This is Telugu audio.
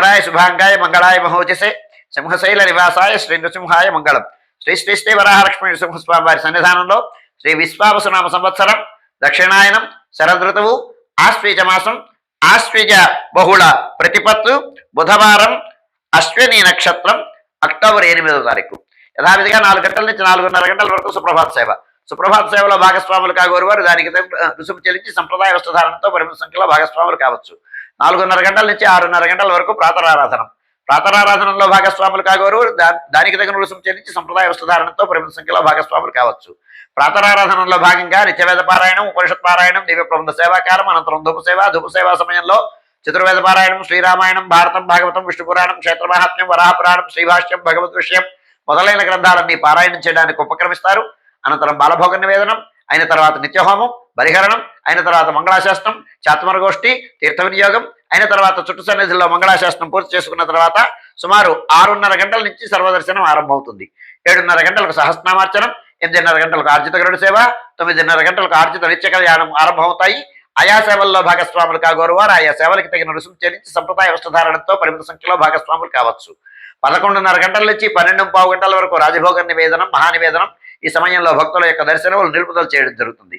సుందరాయ శుభాంగాయ మంగళాయ మహోజసే సింహశైల నివాసాయ శ్రీ నృసింహాయ మంగళం. శ్రీ శ్రీ శ్రీ వరాహలక్ష్మి నృసింహస్వామి వారి సన్నిధానంలో శ్రీ విశ్వావసునామ సంవత్సరం దక్షిణాయనం శరదృతువు ఆశ్వీజ మాసం ఆశ్వీజ బహుళ ప్రతిపత్తు బుధవారం అశ్విని నక్షత్రం అక్టోబర్ ఎనిమిదో తారీఖు. యథావిధిగా నాలుగు గంటల నుంచి నాలుగున్నర గంటల వరకు సుప్రభాత సేవ. సుప్రభాత సేవలో భాగస్వాములు కాగోరు వారు దానికి రుసుము చెల్లించి సంప్రదాయ వస్త్రధారణతో పరిమిత సంఖ్యలో భాగస్వాములు కావచ్చు. నాలుగున్నర గంటల నుంచి ఆరున్నర గంటల వరకు ప్రాతరారాధనం. ప్రాతరారాధనలో భాగస్వాములు కాగోరు. దానికి తగిన రుసుము చెల్లించి సంప్రదాయ వస్తుధారణతో పరిమిత సంఖ్యలో భాగస్వాములు కావచ్చు. ప్రాతరారాధనలో భాగంగా నిత్యవేద పారాయణం ఉపనిషత్ పారాయణం దివ్య ప్రబంధ సేవాకాలం అనంతరం ధూప సేవ ధూప సేవా సమయంలో చతుర్వేద పారాయణం శ్రీరామాయణం భారతం భాగవతం విష్ణు పురాణం క్షేత్ర మహాత్మ్యం పురాణం శ్రీభాష్యం భగవద్ విషయం మొదలైన గ్రంథాలన్నీ పారాయణం చేయడానికి ఉపక్రమిస్తారు. అనంతరం బాలభోగ నివేదనం అయిన తర్వాత నిత్యహోమం బలిహరణం అయిన తర్వాత మంగళాశాస్త్రం చాత్మరగోష్ఠి తీర్థ వినియోగం అయిన తర్వాత చుట్టు సన్నిధిలో మంగళాశాస్త్రం పూర్తి చేసుకున్న తర్వాత సుమారు ఆరున్నర గంటల నుంచి సర్వదర్శనం ఆరంభమవుతుంది. ఏడున్నర గంటలకు సహస్నామార్చనం ఎనిమిదిన్నర గంటలకు ఆర్జిత గరుడు సేవ తొమ్మిదిన్నర గంటలకు ఆర్జిత నిత్య కళ్యాణం ఆరంభమవుతాయి. ఆయా సేవల్లో భాగస్వాములు కాగోరు వారు ఆయా సేవలకు తగిన రుసుము చెల్లించి సంప్రదాయ వస్త్రధారణతో పరిమిత సంఖ్యలో భాగస్వాములు కావచ్చు. పదకొండున్నర గంటల నుంచి పన్నెండు పావు గంటల వరకు రాజభోగ నివేదనం మహానివేదనం ఈ సమయంలో భక్తుల యొక్క దర్శనములు నిలుపుదల చేయడం జరుగుతుంది.